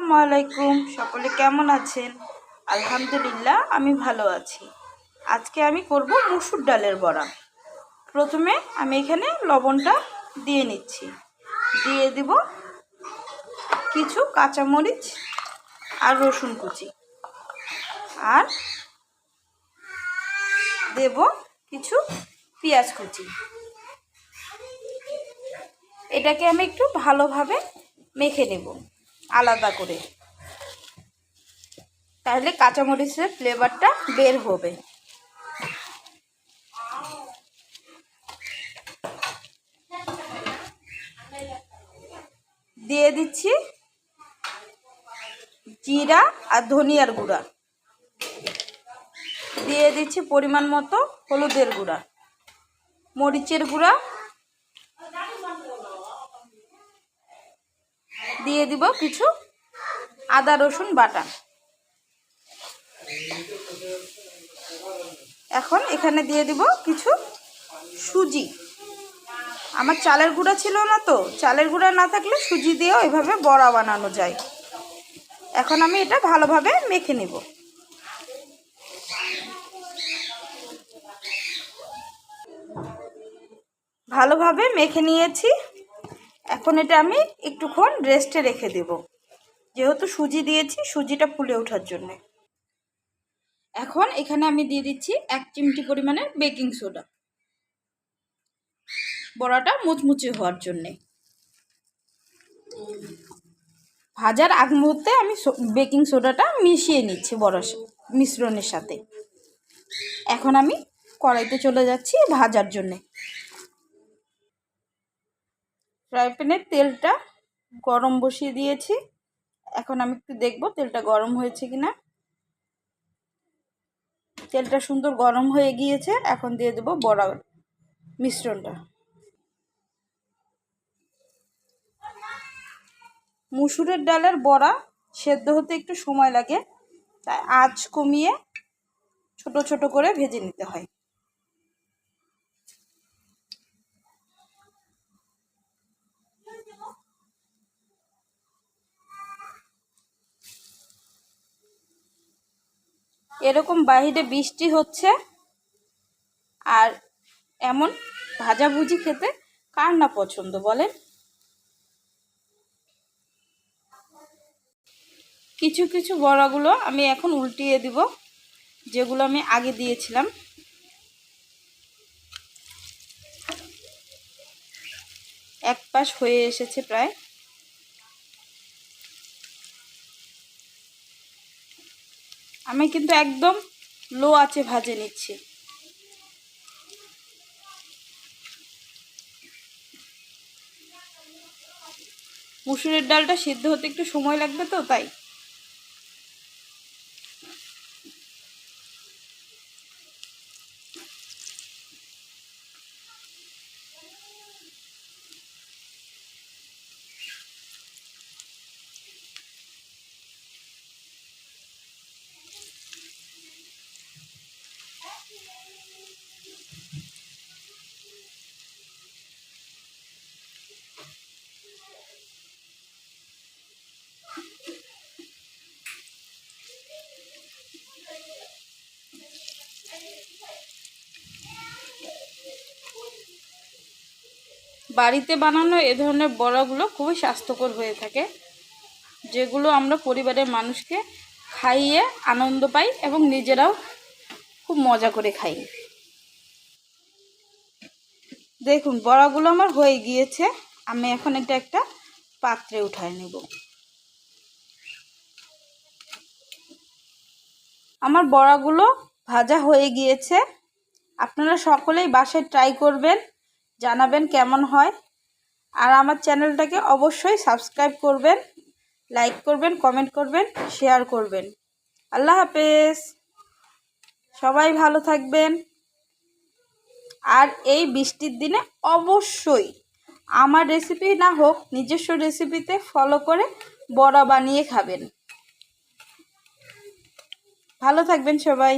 আসসালামু আলাইকুম। সকলে কেমন আছেন? আলহামদুলিল্লাহ, আমি ভালো আছি। আজকে আমি করব মুসুর ডালের বড়া। প্রথমে আমি এখানে লবণটা দিয়ে নিচ্ছি। দিয়ে দিব কিছু কাঁচামরিচ আর রসুন কুচি। আর দেব কিছু পেঁয়াজ কুচি। এটাকে আমি একটু ভালোভাবে মেখে নেব। আলাদা করে। তাহলে কাঁচামরিচের ফ্লেভারটা বের হবে। দিয়ে দিচ্ছি জিরা আর ধনিয়ার গুঁড়া। দিয়ে দিচ্ছি পরিমাণ মতো হলুদের গুঁড়া। মরিচের গুঁড়া দিয়ে দিব কিছু আদা, রসুন, বাটা। এখন এখানে দিয়ে দিব কিছু সুজি। আমার চালের গুঁড়া ছিল না তো, চালের গুঁড়া না থাকলে সুজি দিয়েও এভাবে বড়া বানানো যায়। এখন আমি এটা ভালোভাবে মেখে নেব। ভালোভাবে মেখে নিয়েছি। এখন এটা আমি একটুক্ষণ রেস্টে রেখে দেব। যেহেতু সুজি দিয়েছি, সুজিটা ফুলে ওঠার জন্যে। এখন এখানে আমি দিয়ে দিচ্ছি এক চিমটি পরিমাণের বেকিং সোডা বড়াটা মুচমুচে হওয়ার জন্যে। ভাজার আগ মুহূর্তে আমি বেকিং সোডাটা মিশিয়ে নিচ্ছি বড় মিশ্রণের সাথে। এখন আমি কড়াইতে চলে যাচ্ছি ভাজার জন্যে। ফ্রাই প্যানের তেলটা গরম বসিয়ে দিয়েছি। এখন আমি একটু দেখব তেলটা গরম হয়েছে কি না তেলটা সুন্দর গরম হয়ে গিয়েছে, এখন দিয়ে দেবো বড়া মিশ্রণটা। মুসুরের ডালের বড়া সেদ্ধ হতে একটু সময় লাগে, তাই আঁচ কমিয়ে ছোট ছোট করে ভেজে নিতে হয়। এরকম বাহিরে বৃষ্টি হচ্ছে। আর এমন ভাজাভুজি খেতে কার না পছন্দ বলেন? কিছু কিছু বড়াগুলো আমি এখন উল্টিয়ে দিব, যেগুলো আমি আগে দিয়েছিলাম। এক পাশ হয়ে এসেছে প্রায়। আমি কিন্তু একদম লো আছে ভাজে নিচ্ছি। মুসুরের ডালটা সিদ্ধ হতে একটু সময় লাগবে তো, তাই? বাড়িতে বানানো এ ধরনের বড়াগুলো খুবই স্বাস্থ্যকর হয়ে থাকে, যেগুলো আমরা পরিবারের মানুষকে খাইয়ে আনন্দ পাই এবং নিজেরাও খুব মজা করে খাই। দেখুন, বড়াগুলো আমার হয়ে গিয়েছে, আমি এখন এটা একটা পাত্রে উঠায় নেব। আমার বড়াগুলো ভাজা হয়ে গিয়েছে। আপনারা সকলেই বাসায় ট্রাই করবেন, জানাবেন কেমন হয়। আর আমার চ্যানেলটাকে অবশ্যই সাবস্ক্রাইব করবেন লাইক করবেন কমেন্ট করবেন শেয়ার করবেন। আল্লাহ হাফেজ। সবাই ভালো থাকবেন। আর এই বৃষ্টির দিনে অবশ্যই আমার রেসিপি না হোক, নিজস্ব রেসিপিতে ফলো করে বড়া বানিয়ে খাবেন। ভালো থাকবেন সবাই।